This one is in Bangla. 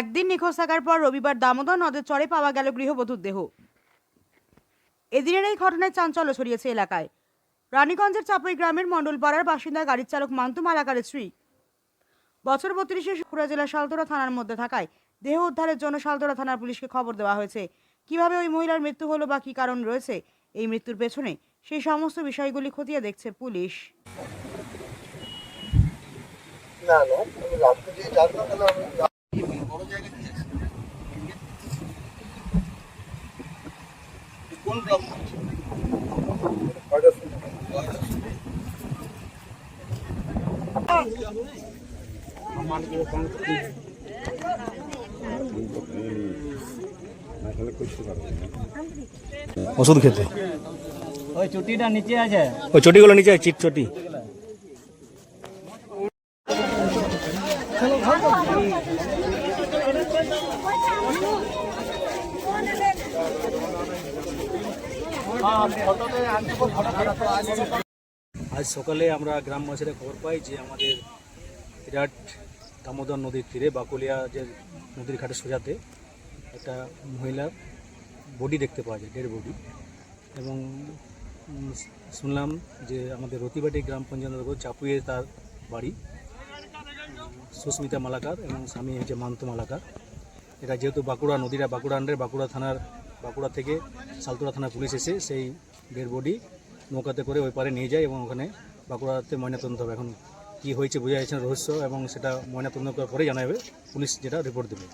একদিন নিখোঁজ থাকার পর রবিবার দামোদর নদের চরে পাওয়া গেল গৃহবধূর দেহ। এদিনের এই ঘটনায় চাঞ্চল্য ছড়িয়েছে এলাকায়। রানীগঞ্জের চাপাই গ্রামের মণ্ডলপাড়ার বাসিন্দা গাড়ির চালক মান্তু মালাকারের স্ত্রী। বছর বত্রিশে সুকুড়া জেলার শালতোরা থানার মধ্যে থাকায় দেহ উদ্ধারের জন্য শালতোরা থানার পুলিশকে খবর দেওয়া হয়েছে। কীভাবে ওই মহিলার মৃত্যু হলো বা কী কারণ রয়েছে এই মৃত্যুর পেছনে সেই সমস্ত বিষয়গুলি খতিয়ে দেখছে পুলিশ। না না কোন ওষুধ খেতে। ওই চুটিটা নিচে আছে। ওই চটিগুলো নিচে চিট চটি। আজ সকালে আমরা গ্রামবাসীরা খবর পাই যে আমাদের বিরাট দামোদর নদীর তীরে বাকুলিয়া যে নদীর ঘাটে সোজাতে একটা মহিলার বডি দেখতে পাওয়া যায় ডেড বডি এবং শুনলাম যে আমাদের রতিবাটি গ্রাম পঞ্চায়েত চাপুয়ে তার বাড়ি, সুস্মিতা মালাকার এবং স্বামী হচ্ছে মান্ত মালাকার। এটা যেহেতু বাঁকুড়া নদীরা, বাঁকুড়া আন্ডারে বাঁকুড়া থানার বাঁকুড়া থেকে সালতুরা থানার পুলিশ এসে সেই ডেড বডি নৌকাতে করে ওই পারে নিয়ে যায় এবং ওখানে বাঁকুড়াতে ময়নাতদন্ত হবে। এখন কী হয়েছে বোঝা যাচ্ছে রহস্য এবং সেটা ময়নাতদন্ত করার পরে জানা যাবে। পুলিশ যেটা রিপোর্ট দেবে।